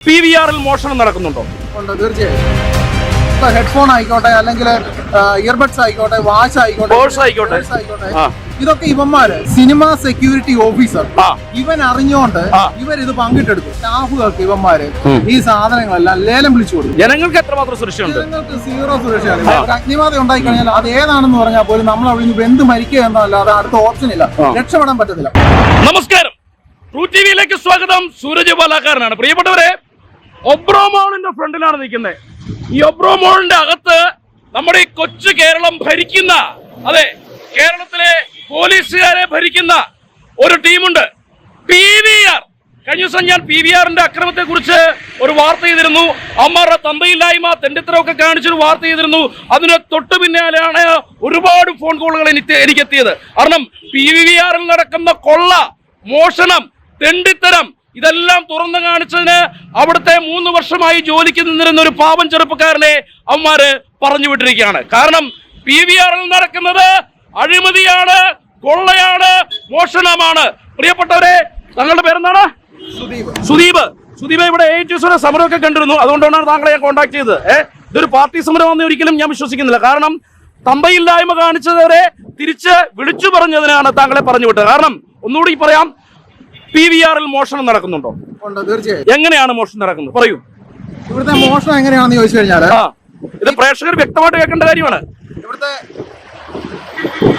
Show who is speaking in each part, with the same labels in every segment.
Speaker 1: P V ആറിൽ മോഷണം നടക്കുന്നുണ്ടോ?
Speaker 2: ഉണ്ട് തീർച്ചയായും. ഹെഡ്ഫോൺ ആയിക്കോട്ടെ അല്ലെങ്കിൽ ഇയർബഡ്സ് ആയിക്കോട്ടെ വാച്ച് ആയിക്കോട്ടെ
Speaker 1: ആയിക്കോട്ടെ.
Speaker 2: purse ആയിക്കോട്ടെ.
Speaker 1: ആ.
Speaker 2: ഇതൊക്കെ ഇവന്മാര് സിനിമ സെക്യൂരിറ്റി ഓഫീസർ
Speaker 1: ആ.
Speaker 2: ഇവൻ അറിഞ്ഞുകൊണ്ട്
Speaker 1: ആ.
Speaker 2: ഇവരിത് പങ്കിട്ടെടുക്കും. സ്റ്റാഫുകൾക്ക് ഇവന്മാര്. ഈ സാധനങ്ങളെല്ലാം ലേലം വിളിച്ചു കൊടുക്കും.
Speaker 1: ജനങ്ങൾക്ക് എത്രമാത്രം സുരക്ഷയുണ്ട്?
Speaker 2: ജനങ്ങൾക്ക് സീറോ സുരക്ഷയാണ്. ഒരു അഗ്നിബാധ ഉണ്ടായി കഴിഞ്ഞാൽ അത് ഏതാണെന്ന് പറഞ്ഞാൽ പോലും നമ്മൾ അവിടെ നിന്ന് വെന്ത് മരിക്കുക എന്നല്ലാതെ അടുത്ത ഓപ്ഷൻ ഇല്ല. രക്ഷപ്പെടാൻ പറ്റത്തില്ല.
Speaker 1: നമസ്കാരം. ട്രൂ ടിവിയിലേക്ക് സ്വാഗതം. സൂരജ് ബാലാക്കാരനാണ് പ്രിയപ്പെട്ടവരെ ഒബ്രോ മോളിന്റെ ഫ്രണ്ടിലാണ് നിൽക്കുന്നത്. ഈ ഒബ്രോ മോളിന്റെ അകത്ത് നമ്മുടെ ഈ കൊച്ചു കേരളം ഭരിക്കുന്ന അതെ കേരളത്തിലെ പോലീസുകാരെ ഭരിക്കുന്ന ഒരു ടീമുണ്ട്. P V R. കഴിഞ്ഞ ദിവസം ഞാൻ പി വി ആറിന്റെ അക്രമത്തെ കുറിച്ച് ഒരു വാർത്ത ചെയ്തിരുന്നു. അമ്മാരുടെ തന്തയില്ലായ്മ തെണ്ടിത്തരമൊക്കെ കാണിച്ചൊരു വാർത്ത ചെയ്തിരുന്നു. അതിന് തൊട്ടു പിന്നാലെയാണ് ഒരുപാട് ഫോൺ കോളുകൾ എനിക്ക് എനിക്കെത്തിയത്. കാരണം പി വി ആറിൽ നടക്കുന്ന കൊള്ള മോഷണം തെണ്ടിത്തരം ഇതെല്ലാം തുറന്നു കാണിച്ചതിന് അവിടുത്തെ മൂന്ന് വർഷമായി ജോലിക്ക് നിന്നിരുന്ന ഒരു പാവം ചെറുപ്പക്കാരനെ അവന്മാര് പറഞ്ഞു വിട്ടിരിക്കുകയാണ്. കാരണം പി വി ആറിൽ നടക്കുന്നത് അഴിമതിയാണ് കൊള്ളയാണ് മോഷണമാണ്. പ്രിയപ്പെട്ടവരെ തങ്ങളുടെ പേരെന്താണ്?
Speaker 2: സുദീപ്.
Speaker 1: സുദീപ്. ഇവിടെ എ ടി സമരമൊക്കെ കണ്ടിരുന്നു. അതുകൊണ്ടാണ് താങ്കളെ ഞാൻ കോൺടാക്ട് ചെയ്തത്. ഏഹ് ഇതൊരു പാർട്ടി സമരമാണെന്ന് ഒരിക്കലും ഞാൻ വിശ്വസിക്കുന്നില്ല. കാരണം തമ്പയില്ലായ്മ കാണിച്ചവരെ തിരിച്ച് വിളിച്ചു പറഞ്ഞതിനാണ് താങ്കളെ പറഞ്ഞു വിട്ടത്. കാരണം ഒന്നുകൂടി പറയാം. പി വി ആറിൽ മോഷണം നടക്കുന്നുണ്ടോ?
Speaker 2: ഉണ്ട് തീർച്ചയായും.
Speaker 1: എങ്ങനെയാണ് മോഷണം നടക്കുന്നത്? പറയൂ.
Speaker 2: ഇവിടുത്തെ മോഷണം എങ്ങനെയാണെന്ന് ചോദിച്ചു കഴിഞ്ഞാൽ
Speaker 1: ആ ഇത് പ്രേക്ഷകർ വ്യക്തമായിട്ട് കേൾക്കേണ്ട കാര്യമാണ്.
Speaker 2: ഇവിടുത്തെ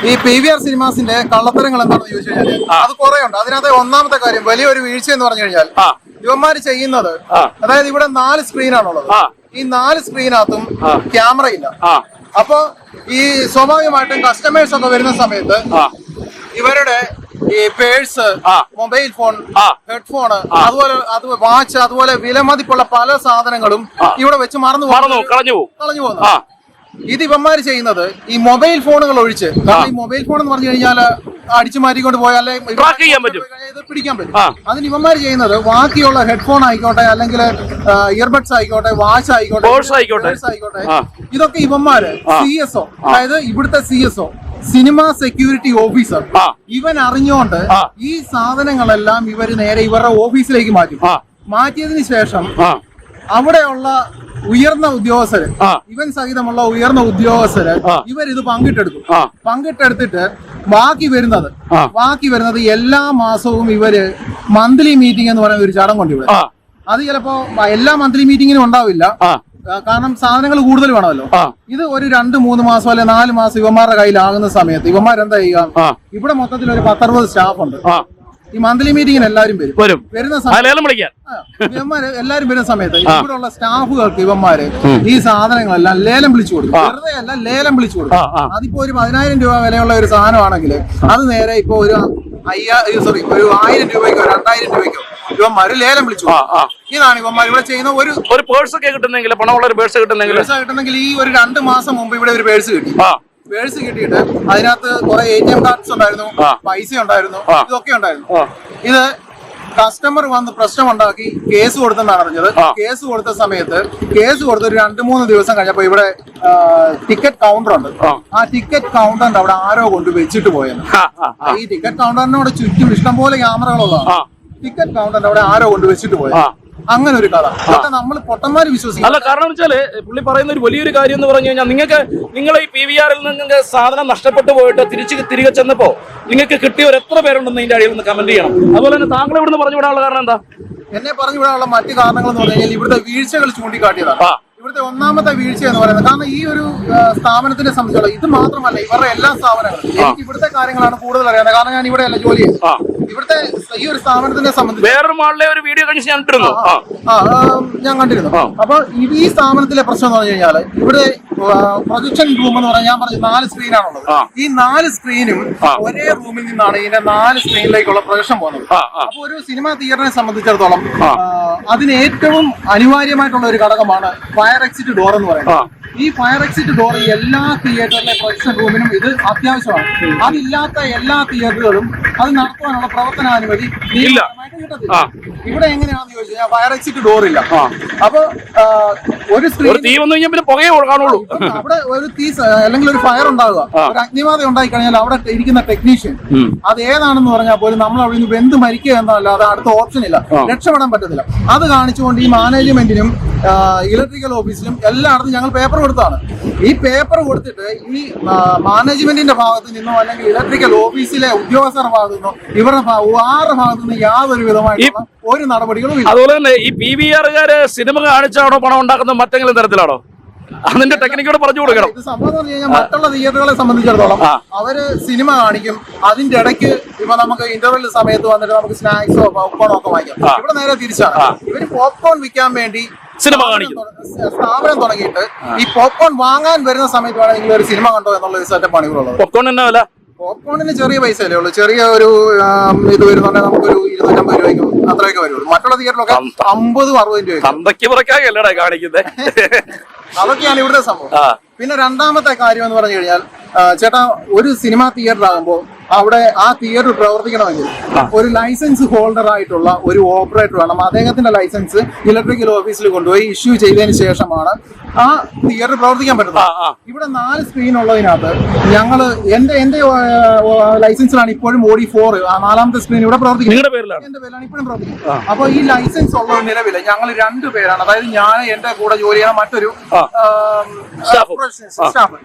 Speaker 2: ഈ പി വി ആർ സിനിമാസിന്റെ കള്ളത്തരങ്ങൾ എന്താണെന്ന് ചോദിച്ചു കഴിഞ്ഞാൽ അത് കുറെ ഉണ്ട് അതിനകത്ത് ഒന്നാമത്തെ കാര്യം വലിയൊരു വീഴ്ച എന്ന് പറഞ്ഞു കഴിഞ്ഞാൽ
Speaker 1: ആ.
Speaker 2: ഇവന്മാര് ചെയ്യുന്നത് അതായത് ഇവിടെ നാല് സ്ക്രീനാണുള്ളത്. ഈ നാല് സ്ക്രീനകത്തും. ക്യാമറ ഇല്ല അപ്പൊ ഈ സ്വാഭാവികമായിട്ടും കസ്റ്റമേഴ്സ് ഒക്കെ വരുന്ന സമയത്ത് ഇവരുടെ ഈ പേഴ്സ്. Mobile phone. ഹെഡ്ഫോൺ അതുപോലെ അത് വാച്ച് അതുപോലെ വിലമതിപ്പുള്ള പല സാധനങ്ങളും ഇവിടെ വെച്ച് മറന്നു
Speaker 1: കളഞ്ഞു
Speaker 2: കളഞ്ഞു പോകുന്നു. ഇത് ഇവന്മാര് ചെയ്യുന്നത് ഈ മൊബൈൽ ഫോണുകൾ ഒഴിച്ച്. കാരണം ഈ മൊബൈൽ ഫോൺ എന്ന് പറഞ്ഞു കഴിഞ്ഞാൽ അടിച്ചു മാറ്റിക്കൊണ്ട് പോയാൽ പിടിക്കാൻ പറ്റും. അതിന് ഇവന്മാര് ചെയ്യുന്നത് ബാക്കിയുള്ള ഹെഡ്ഫോൺ ആയിക്കോട്ടെ അല്ലെങ്കിൽ ഇയർബഡ്സ് ആയിക്കോട്ടെ വാച്ച് ആയിക്കോട്ടെ
Speaker 1: ആയിക്കോട്ടെ.
Speaker 2: ഇതൊക്കെ ഇവന്മാര് സി എസ് ഒ അതായത് ഇവിടുത്തെ C S O. Cinema security officer ഇവൻ അറിഞ്ഞുകൊണ്ട് ഈ സാധനങ്ങളെല്ലാം ഇവർ നേരെ ഇവരുടെ ഓഫീസിലേക്ക് മാറ്റി. മാറ്റിയതിന് ശേഷം അവിടെയുള്ള ഉയർന്ന ഉദ്യോഗസ്ഥര്. ഇവൻ സഹിതമുള്ള ഉയർന്ന ഉദ്യോഗസ്ഥര്. ഇവരിത് പങ്കിട്ടെടുക്കും. പങ്കിട്ടെടുത്തിട്ട് ബാക്കി വരുന്നത് ബാക്കി വരുന്നത് എല്ലാ മാസവും ഇവർ മന്ത്ലി മീറ്റിംഗ് എന്ന് പറയുന്ന ഒരു ചടങ്ങുണ്ട് ഇവിടെ. അത് ചിലപ്പോ എല്ലാ മന്ത്ലി മീറ്റിങ്ങിനും ഉണ്ടാവില്ല. കാരണം സാധനങ്ങൾ കൂടുതൽ വേണമല്ലോ. ഇത് ഒരു രണ്ട് മൂന്ന് മാസം അല്ലെ നാല് മാസം ഇവന്മാരുടെ കയ്യിലാകുന്ന സമയത്ത് ഇവന്മാർ എന്താ ചെയ്യുക? ഇവിടെ മൊത്തത്തിൽ ഒരു പത്തറുപത് സ്റ്റാഫ് ഉണ്ട്. ഈ മന്ത്ലി മീറ്റിംഗിന് എല്ലാവരും വരും.
Speaker 1: വരും.
Speaker 2: വരുന്ന സമയത്ത് ഇവന്മാര് എല്ലാരും വരുന്ന സമയത്ത് ഇവിടെ ഉള്ള സ്റ്റാഫുകൾക്ക് ഇവന്മാര് ഈ സാധനങ്ങളെല്ലാം ലേലം വിളിച്ചു കൊടുക്കും. വെറുതെ അല്ല ലേലം വിളിച്ചു കൊടുക്കും. അതിപ്പോ ഒരു പതിനായിരം രൂപ വിലയുള്ള ഒരു സാധനമാണെങ്കിൽ അത് നേരെ ഇപ്പൊ ഒരു അയ്യാ സോറി ഒരു ആയിരം രൂപയ്ക്കോ രണ്ടായിരം രൂപയ്ക്കോ ഇവന്മാര് ലേലം വിളിച്ചു. ഇതാണ് ഇവന്മാർ ഇവിടെ ചെയ്യുന്ന ഒരു
Speaker 1: ഒരു പേഴ്സ് ഒക്കെ കിട്ടുന്നെങ്കിൽ പണമുള്ള ഒരു പേഴ്സ് കിട്ടുന്നെങ്കിൽ
Speaker 2: പേഴ്സ് കിട്ടുന്നെങ്കിൽ ഈ ഒരു രണ്ട് മാസം മുമ്പ് ഇവിടെ ഒരു പേഴ്സ് കിട്ടി. പേഴ്സ് കിട്ടിയിട്ട് അതിനകത്ത് കുറെ എ ടി എം കാർഡ്സ് ഉണ്ടായിരുന്നു. പൈസ ഉണ്ടായിരുന്നു ഇതൊക്കെ ഉണ്ടായിരുന്നു. ഇത് കസ്റ്റമർ വന്ന് പ്രശ്നം ഉണ്ടാക്കി കേസ് കൊടുത്തെന്നാണ് അറിഞ്ഞത്. കേസ് കൊടുത്ത സമയത്ത് കേസ് കൊടുത്ത് ഒരു രണ്ട് മൂന്ന് ദിവസം കഴിഞ്ഞപ്പോ ഇവിടെ ടിക്കറ്റ് കൗണ്ടർ ഉണ്ട്.
Speaker 1: ആ.
Speaker 2: ടിക്കറ്റ് കൗണ്ടറിന്റെ അവിടെ ആരോ കൊണ്ട് വെച്ചിട്ട് പോയെന്ന്. ഈ ടിക്കറ്റ് കൗണ്ടറിനോട് ചുറ്റും ഇഷ്ടംപോലെ ക്യാമറകളുള്ളതാണ്. ടിക്കറ്റ് കൗണ്ടറിന്റെ അവിടെ ആരോ കൊണ്ട് വെച്ചിട്ട്
Speaker 1: പോയി.
Speaker 2: അങ്ങനെ ഒരു കഥ. നമ്മൾ പൊട്ടന്മാര് വിശ്വസിക്കും.
Speaker 1: അല്ല കാരണം വെച്ചാൽ പുള്ളി പറയുന്ന ഒരു വലിയൊരു കാര്യം എന്ന് പറഞ്ഞു കഴിഞ്ഞാൽ നിങ്ങൾക്ക് നിങ്ങൾ ഈ പി വി ആറിൽ നിങ്ങൾക്ക് സാധനം നഷ്ടപ്പെട്ടു പോയിട്ട് തിരിച്ച് തിരികെ ചെന്നപ്പോ നിങ്ങൾക്ക് കിട്ടിയവർ എത്ര പേരുണ്ടെന്ന് ഇതിന്റെ അടിയിൽ നിന്ന് കമന്റ് ചെയ്യണം. അതുപോലെ തന്നെ താങ്കൾ ഇവിടുന്ന് പറഞ്ഞു വിടാനുള്ള കാരണം എന്താ?
Speaker 2: എന്നെ പറഞ്ഞു വിടാനുള്ള മറ്റു കാരണങ്ങൾ എന്ന് പറഞ്ഞു കഴിഞ്ഞാൽ ഇവിടുത്തെ വീഴ്ചകൾ ചൂണ്ടിക്കാട്ടിയതാണ്. ഇവിടുത്തെ ഒന്നാമത്തെ വീഴ്ച എന്ന് പറയുന്നത് കാരണം ഈ ഒരു സ്ഥാപനത്തിന്റെ സ്ഥാപനത്തിനെ സംബന്ധിച്ചുള്ള ഇത് മാത്രമല്ല ഇവരുടെ എല്ലാ സ്ഥാപനങ്ങളും. എനിക്ക് ഇവിടുത്തെ കാര്യങ്ങളാണ് കൂടുതൽ അറിയുന്നത് കാരണം ഞാൻ ഇവിടെ അല്ല ജോലി ചെയ്യുന്നത്. ഇവിടുത്തെ ഈ ഒരു സ്ഥാപനത്തിനെ സംബന്ധിച്ച്
Speaker 1: വേറൊരു മാളിലെ ഒരു വീഡിയോ കഴിച്ച് ഞാൻ ആ,
Speaker 2: ഞാൻ കണ്ടിരുന്നു. അപ്പൊ ഈ സ്ഥാപനത്തിലെ പ്രശ്നം എന്ന് പറഞ്ഞു കഴിഞ്ഞാൽ ഇവിടെ പ്രൊജക്ഷൻ റൂം എന്ന് പറഞ്ഞാൽ ഞാൻ പറഞ്ഞു നാല് സ്ക്രീനാണുള്ളത്
Speaker 1: ഉള്ളത്
Speaker 2: ഈ നാല് സ്ക്രീനും ഒരേ റൂമിൽ നിന്നാണ് ഇതിന്റെ നാല് സ്ക്രീനിലേക്കുള്ള പ്രൊജക്ഷൻ പോകുന്നത്. അപ്പൊ ഒരു സിനിമാ തിയേറ്ററിനെ സംബന്ധിച്ചിടത്തോളം അതിന് ഏറ്റവും അനിവാര്യമായിട്ടുള്ള ഒരു ഘടകമാണ് ഫയർ എക്സിറ്റ് ഡോർ എന്ന് പറയുന്നത്. ഈ ഫയർ എക്സിറ്റ് ഡോർ എല്ലാ തിയേറ്ററിലെ പ്രൊജക്ഷൻ റൂമിനും ഇത് അത്യാവശ്യമാണ്. അതില്ലാത്ത എല്ലാ തിയേറ്ററുകളും അത് നടത്തുവാനുള്ള പ്രവർത്തനാനുമതി. ഇവിടെ എങ്ങനെയാണെന്ന് ചോദിച്ചു കഴിഞ്ഞാൽ ഫയർ എക്സിറ്റ് ഡോർ ഇല്ല. അപ്പൊ ഒരു
Speaker 1: തീ വന്നു കഴിഞ്ഞാൽ പിന്നെ പുകയെ കാണുള്ളൂ.
Speaker 2: അവിടെ ഒരു തീ അല്ലെങ്കിൽ ഒരു ഫയർ ഉണ്ടാകുക ഒരു അഗ്നിബാധ ഉണ്ടായി കഴിഞ്ഞാൽ അവിടെ ഇരിക്കുന്ന ടെക്നീഷ്യൻ. അത് ഏതാണെന്ന് പറഞ്ഞാൽ പോലും നമ്മൾ അവിടെ നിന്ന് വെന്ത് മരിക്കുക എന്നല്ലാതെ അടുത്ത ഓപ്ഷൻ ഇല്ല. രക്ഷപ്പെടാൻ പറ്റത്തില്ല. അത് കാണിച്ചുകൊണ്ട് ഈ മാനേജ്മെന്റിനും ഇലക്ട്രിക്കൽ ഓഫീസിലും എല്ലായിടത്തും ഞങ്ങൾ പേപ്പർ കൊടുത്താണ് ഈ പേപ്പർ കൊടുത്തിട്ട് ഈ മാനേജ്മെന്റിന്റെ ഭാഗത്ത് നിന്നോ അല്ലെങ്കിൽ ഇലക്ട്രിക്കൽ ഓഫീസിലെ ഉദ്യോഗസ്ഥരുടെ ഭാഗത്തു നിന്നോ ഇവരുടെ ആറ് ആരുടെ ഭാഗത്തു നിന്ന് യാതൊരു വിധമായിട്ടുള്ള ഒരു നടപടികളും
Speaker 1: അതുപോലെ തന്നെ ഈ പി വി ആറുകാര് സിനിമ കാണിച്ചാണോ പണം ഉണ്ടാക്കുന്നത് മറ്റെങ്കിലും തരത്തിലാണോ? അതിന്റെ ടെക്നിക്കോട് പറഞ്ഞു കൊടുക്കണം.
Speaker 2: ഇത് സംഭവം പറഞ്ഞു കഴിഞ്ഞാൽ മറ്റുള്ള തിയേറ്ററുകളെ സംബന്ധിച്ചിടത്തോളം. അവർ സിനിമ കാണിക്കും അതിന്റെ ഇടയ്ക്ക് ഇപ്പൊ നമുക്ക് ഇന്റർവെൽ സമയത്ത് വന്നിട്ട് നമുക്ക് സ്നാക്സോ പോപ്കോണോ ഒക്കെ വാങ്ങിക്കാം. ഇവിടെ നേരെ തിരിച്ചാണ്. ഇവർ പോപ്കോൺ വിൽക്കാൻ വേണ്ടി
Speaker 1: സിനിമ
Speaker 2: കാണിക്കുന്നത്
Speaker 1: കാണിക്കും.
Speaker 2: സ്ഥാപനം തുടങ്ങിയിട്ട് ഈ പോപ്കോൺ വാങ്ങാൻ വരുന്ന സമയത്ത് വേണമെങ്കിൽ ഒരു സിനിമ കണ്ടോ എന്നുള്ള സെറ്റപ്പാണ് ഇവിടെ ഉള്ളത്
Speaker 1: പോപ്കോൺ എന്നാ വില?
Speaker 2: പോപ്കോണിന് ചെറിയ പൈസ അല്ലേ ഉള്ളൂ. ചെറിയ ഒരു ഇത് വരുന്നുണ്ടെങ്കിൽ നമുക്കൊരു ഇരുന്നൂറ്റമ്പത് രൂപയ്ക്കും അത്രയൊക്കെ വരുള്ളൂ. മറ്റുള്ള തിയേറ്ററിലൊക്കെ അമ്പതും അറുപതും രൂപ
Speaker 1: തന്തയ്ക്ക് പുറക്കാകല്ലടാ കാണിക്കുന്നത്
Speaker 2: അതൊക്കെയാണ് ഇവിടുത്തെ സംഭവം. പിന്നെ രണ്ടാമത്തെ കാര്യം എന്ന് പറഞ്ഞു കഴിഞ്ഞാൽ ചേട്ടാ ഒരു സിനിമ തിയേറ്റർ ആകുമ്പോൾ അവിടെ ആ തിയേറ്റർ പ്രവർത്തിക്കണമെങ്കിൽ ഒരു ലൈസൻസ് ഹോൾഡർ ആയിട്ടുള്ള ഒരു ഓപ്പറേറ്റർ വേണം. അദ്ദേഹത്തിന്റെ ലൈസൻസ് ഇലക്ട്രിക്കൽ ഓഫീസിൽ കൊണ്ടുപോയി ഇഷ്യൂ ചെയ്തതിന് ശേഷമാണ് ആ തിയേറ്റർ പ്രവർത്തിക്കാൻ പറ്റുന്നത്. ഇവിടെ നാല് സ്ക്രീൻ ഉള്ളതിനകത്ത് ഞങ്ങൾ എന്റെ എന്റെ ലൈസൻസിലാണ് ഇപ്പോഴും ഓടി ഫോർ ആ നാലാമത്തെ സ്ക്രീൻ ഇവിടെ പ്രവർത്തിക്കുന്നത്. എന്റെ പേരിലാണ് ഇപ്പോഴും പ്രവർത്തിക്കുന്നത്. അപ്പൊ ഈ ലൈസൻസ് ഉള്ള നിലവിൽ ഞങ്ങൾ രണ്ടു പേരാണ്. അതായത് ഞാൻ എന്റെ കൂടെ ജോലി ചെയ്യുന്ന മറ്റൊരു.
Speaker 1: സ്റ്റാഫ്.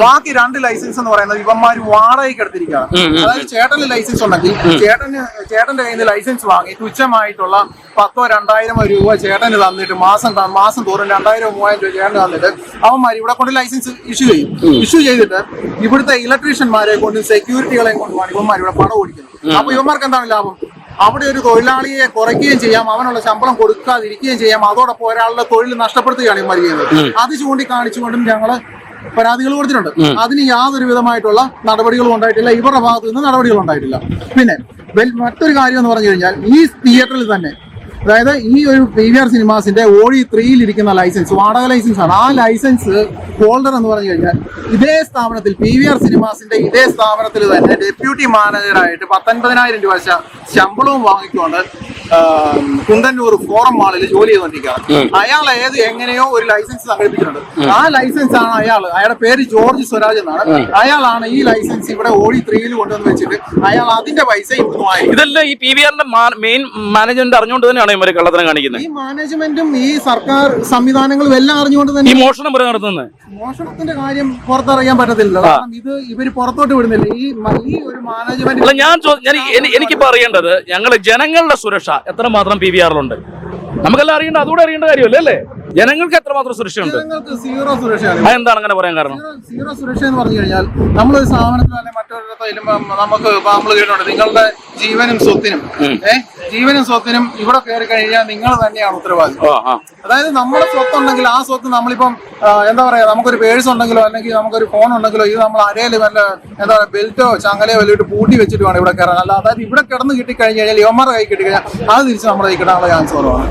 Speaker 2: ബാക്കി രണ്ട് ലൈസൻസ് എന്ന് പറയുന്നത് ഇവന്മാര് വാടകയ്ക്ക് എടുത്തിരിക്കുകയാണ്. അതായത് ചേട്ടന് ലൈസൻസ് ഉണ്ടെങ്കിൽ ചേട്ടന് ചേട്ടന്റെ കയ്യിൽ നിന്ന് ലൈസൻസ് വാങ്ങി. തുച്ഛമായിട്ടുള്ള പത്തോ രണ്ടായിരമോ രൂപ ചേട്ടന് തന്നിട്ട് മാസം മാസം തോറും രണ്ടായിരം മൂവായിരം രൂപ ചേട്ടന് തന്നിട്ട് അവന്മാർ ഇവിടെ കൊണ്ട് ലൈസൻസ് ഇഷ്യൂ ചെയ്യും. ഇഷ്യൂ ചെയ്തിട്ട് ഇവിടുത്തെ ഇലക്ട്രീഷ്യന്മാരെ കൊണ്ടും സെക്യൂരിറ്റികളെ കൊണ്ടുമാണ് ഇവന്മാർ ഇവിടെ പണം ഓടിക്കുന്നത്. അപ്പൊ ഇവന്മാർക്ക് എന്താണ് ലാഭം? അവിടെ ഒരു തൊഴിലാളിയെ കുറയ്ക്കുകയും ചെയ്യാം അവനുള്ള ശമ്പളം കൊടുക്കാതിരിക്കുകയും ചെയ്യാം. അതോടൊപ്പം ഒരാളുടെ തൊഴിൽ നഷ്ടപ്പെടുത്തുകയാണ് ഇവന്മാർ ചെയ്യുന്നത്. അത് ചൂണ്ടിക്കാണിച്ചുകൊണ്ടും ഞങ്ങൾ പരാതികൾ കൊടുത്തിട്ടുണ്ട്. അതിന് യാതൊരു വിധമായിട്ടുള്ള നടപടികളും ഉണ്ടായിട്ടില്ല. ഇവരുടെ ഭാഗത്തു നിന്ന് നടപടികൾ ഉണ്ടായിട്ടില്ല. പിന്നെ മറ്റൊരു കാര്യം എന്ന് പറഞ്ഞു കഴിഞ്ഞാൽ ഈ തിയേറ്ററിൽ തന്നെ അതായത് ഈ ഒരു പി വി ആർ സിനിമാസിന്റെ ഓഴി ത്രീയിൽ ഇരിക്കുന്ന ലൈസൻസ് വാടക ലൈസൻസ് ആണ്. ആ ലൈസൻസ് ഹോൾഡർ എന്ന് പറഞ്ഞു കഴിഞ്ഞാൽ ഇതേ സ്ഥാപനത്തിൽ പി വി ആർ സിനിമാസിന്റെ ഇതേ സ്ഥാപനത്തിൽ തന്നെ ഡെപ്യൂട്ടി മാനേജറായിട്ട് പത്തൊൻപതിനായിരം രൂപ ശമ്പളവും വാങ്ങിക്കൊണ്ട് കുണ്ടന്നൂർ ഫോറം മാളിൽ ജോലി ചെയ്തുകൊണ്ടിരിക്കുകയാണ് അയാൾ ഏത് എങ്ങനെയോ ഒരു ലൈസൻസ് സംഘടിപ്പിച്ചിട്ടുണ്ട് ആ ലൈസൻസ് ആണ് അയാൾ അയാളുടെ പേര് ജോർജ് സ്വരാജ് എന്നാണ്. അയാളാണ് ഈ ലൈസൻസ് ഇവിടെ ഓടി ത്രീയിൽ കൊണ്ടുവന്ന് വെച്ചിട്ട് അയാൾ അതിന്റെ പൈസ ഇവിടുന്ന് വാങ്ങി
Speaker 1: ഇതെല്ലാം ഈ പി വി ആറിന്റെ മെയിൻ മാനേജ്മെന്റ് അറിഞ്ഞുകൊണ്ട് തന്നെയാണ് ഇവർ കള്ളത്തരം കാണിക്കുന്നത്?
Speaker 2: ഈ മാനേജ്മെന്റും ഈ സർക്കാർ സംവിധാനങ്ങളും എല്ലാം അറിഞ്ഞുകൊണ്ട്
Speaker 1: ഈ
Speaker 2: തന്നെ
Speaker 1: മോഷണം വരെ നടത്തുന്നത്.
Speaker 2: മോഷണത്തിന്റെ കാര്യം പുറത്തറിയാൻ പറ്റത്തില്ല ഇത് ഇവർ പുറത്തോട്ട് വിടുന്നില്ല. ഈ ഈ ഒരു മാനേജ്മെന്റ്
Speaker 1: ഞാൻ എനിക്കിപ്പോ അറിയേണ്ടത് ഞങ്ങൾ ജനങ്ങളുടെ സുരക്ഷ എത്രമാത്രം പി വി ആറിലുണ്ട്? നമുക്കെല്ലാം അറിയേണ്ട അതുകൂടെ അറിയേണ്ട കാര്യമല്ലേ അല്ലേ? ജനങ്ങൾക്ക് എത്രമാത്രം സുരക്ഷയുണ്ട്?
Speaker 2: ജനങ്ങൾക്ക് സീറോ സുരക്ഷയാണ്.
Speaker 1: അതെന്താണ് അങ്ങനെ പറയാൻ കാരണം?
Speaker 2: സീറോ- സുരക്ഷ എന്ന് പറഞ്ഞു കഴിഞ്ഞാൽ നമ്മളൊരു സ്ഥാപനത്തിൽ അല്ലെങ്കിൽ മറ്റൊരിടത്ത് നമുക്ക് നമ്മൾ കേട്ടിട്ടുണ്ട് നിങ്ങളുടെ ജീവനും സ്വത്തിനും. ഏഹ് ജീവനും സ്വത്തിനും ഇവിടെ കയറി കഴിഞ്ഞാൽ നിങ്ങൾ തന്നെയാണ് ഉത്തരവാദി അതായത് നമ്മുടെ സ്വത്തുണ്ടെങ്കിൽ ആ സ്വത്ത് നമ്മളിപ്പം എന്താ പറയാ നമുക്കൊരു പേഴ്സ് ഉണ്ടെങ്കിലോ അല്ലെങ്കിൽ നമുക്കൊരു ഫോൺ ഉണ്ടെങ്കിലോ ഇത് നമ്മൾ അരയിൽ വല്ല എന്താ പറയാ ബെൽറ്റോ ചങ്ങലയോ വലിയിട്ട് പൂട്ടി വെച്ചിട്ട് വേണം ഇവിടെ കയറാൻ. അല്ല അതായത് ഇവിടെ കിടന്ന് കിട്ടിക്കഴിഞ്ഞ് കഴിഞ്ഞാൽ യുവന്മാരുടെ കൈ കിട്ടിക്കഴിഞ്ഞാൽ അത് തിരിച്ച് നമ്മുടെ കൈ കിട്ടാനുള്ള ചാൻസ് കുറവാണ്.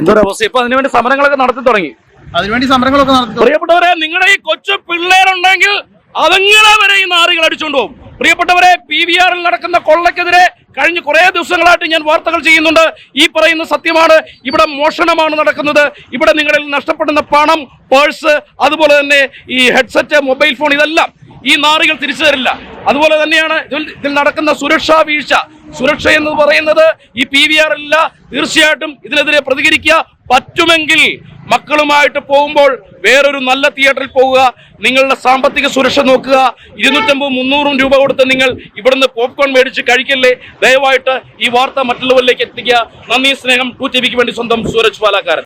Speaker 1: എന്തോ അവസ്ഥ? ഇപ്പൊ അതിനുവേണ്ടി സമരങ്ങളൊക്കെ നടത്തി തുടങ്ങി.
Speaker 2: അതിനുവേണ്ടി സമരങ്ങളൊക്കെ നടത്തി
Speaker 1: പ്രിയപ്പെട്ടവരെ നിങ്ങളുടെ ഈ കൊച്ചു പിള്ളേരുണ്ടെങ്കിൽ അതെങ്ങനെ വരെ ഈ നാറികൾ അടിച്ചുകൊണ്ട് പോകും. പ്രിയപ്പെട്ടവരെ പി വി ആറിൽ നടക്കുന്ന കൊള്ളക്കെതിരെ കഴിഞ്ഞ കുറേ ദിവസങ്ങളായിട്ട് ഞാൻ വാർത്തകൾ ചെയ്യുന്നുണ്ട്. ഈ പറയുന്ന സത്യമാണ് ഇവിടെ മോഷണമാണ് നടക്കുന്നത്. ഇവിടെ നിങ്ങളിൽ നഷ്ടപ്പെടുന്ന പണം പേഴ്സ് അതുപോലെ തന്നെ ഈ ഹെഡ്സെറ്റ് മൊബൈൽ ഫോൺ ഇതെല്ലാം ഈ നാറികൾ തിരിച്ചു തരില്ല. അതുപോലെ തന്നെയാണ് ഇതിൽ നടക്കുന്ന സുരക്ഷാ വീഴ്ച. സുരക്ഷ എന്ന് പറയുന്നത് ഈ പി വി ആർ അല്ല തീർച്ചയായിട്ടും ഇതിനെതിരെ പ്രതികരിക്കുക പറ്റുമെങ്കിൽ മക്കളുമായിട്ട് പോകുമ്പോൾ വേറൊരു നല്ല തിയേറ്ററിൽ പോവുക നിങ്ങളുടെ സാമ്പത്തിക സുരക്ഷ നോക്കുക ഇരുന്നൂറ്റമ്പത് മുന്നൂറും രൂപ കൊടുത്ത് നിങ്ങൾ ഇവിടുന്ന് പോപ്കോൺ മേടിച്ച് കഴിക്കല്ലേ? ദയവായിട്ട് ഈ വാർത്ത മറ്റുള്ളവരിലേക്ക് എത്തിക്കുക. നന്ദി സ്നേഹം ടു വേണ്ടി സ്വന്തം സൂരജ് പാലാക്കാരൻ.